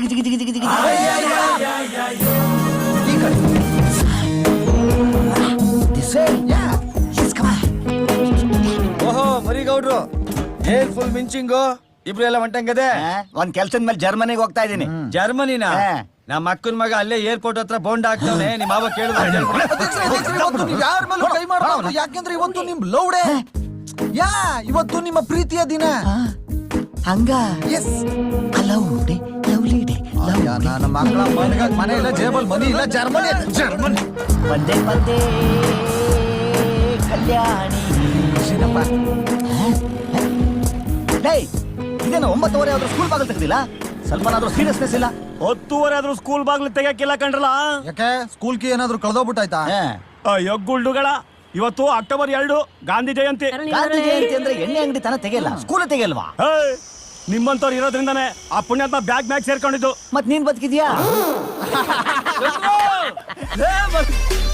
ಜಿಗಿ ಜಿಗಿ ಜಿಗಿ ಜಿಗಿ. ಓಹೋ ಮರಿಗೌಡ್ರು. ಏನ್ ಫುಲ್ ಮಿಂಚಿಂಗು? ಇಬ್ರು ಎಲ್ಲ ಹೊಂಟಂಗದೆ ಒಂದ್ ಕೆಲ್ಸದ ಮೇಲೆ ಜರ್ಮನಿಗೆ ಹೋಗ್ತಾ ಇದೀನಿ ಜರ್ಮನಿನ? ಹಾ. ನಮ್ಮ ಅಕ್ಕನ ಮಗ ಅಲ್ಲೇ ಏರ್ಪೋರ್ಟ್ ಹತ್ರ ಬೋಂಡ್ ಹಾಕ್ತಾನೆ ನಿಮ್ಮ ಮಾವ ಕೇಳಿದ್ರೆ ಯಾರ ಮೇಲೂ ಕೈ ಮಾಡಬಾರ್ದು ಯಾಕೆಂದ್ರೆ ಇವತ್ತು ನಿಮ್ ಲವ್ ಡೇ ಯಾ ಇವತ್ತು ನಿಮ್ಮ ಪ್ರೀತಿಯ ದಿನ. ಹಂಗ? ಎಸ್ ಲವ್ ಮಕ್ಕಳ ಮನೆಗ ಮನೆ ಇಲ್ಲ ಜೇಬಲ್ ಮನಿ ಇಲ್ಲ ಜರ್ಮನಿ ಜರ್ಮನಿ. ಬಂದೆ ಬಂದೆ ಕಲ್ಯಾಣಿ. ಖುಷಿನಪ್ಪ ಡೇಯ್ ಇದೇನು ಒಂಬತ್ತುವರೆ ಆದ್ರೂ ಸ್ಕೂಲ್ ಬಾಗಿಲು ತೆಗ್ದಿಲ್ಲ? ಸ್ವಲ್ಪನಾದ್ರೂ ಸೀರಿಯಸ್ನೆಸ್ ಇಲ್ಲ? ಹತ್ತುವರೆ ಆದ್ರೂ ಸ್ಕೂಲ್ ಬಾಗ್ಲು ತೆಗಿಯಕ್ಕಿಲ್ಲ ಕಂಡ್ರಲ್ಲ ಯಾಕೆ? ಸ್ಕೂಲ್ ಕಿ ಏನಾದ್ರೂ ಕಳ್ದೋಗ್ಬಿಟ್ಟಾಯ್ತಾ. ಅಯ್ಯೋ ಗುಳ್ಳುಗಳ ಇವತ್ತು ಅಕ್ಟೋಬರ್ ಎರಡು ಗಾಂಧಿ ಜಯಂತಿ. ಗಾಂಧಿ ಜಯಂತಿ ಅಂದ್ರೆ ಎಣ್ಣೆ ಅಂಗಡಿ ತನ ತೆಗೆಯಲ್ಲ ಸ್ಕೂಲ್ ತೆಗೆಯಲ್ವಾ? ನಿಮ್ಮಂತವ್ರು ಇರೋದ್ರಿಂದಾನೆ ಆ ಪುಣ್ಯಾತ್ಮ ಬ್ಯಾಗ್ ಮ್ಯಾಗ್ ಸೇರ್ಕೊಂಡಿದ್ದು. ಮತ್ ನೀನ್ ಬದುಕಿದ್ಯಾ?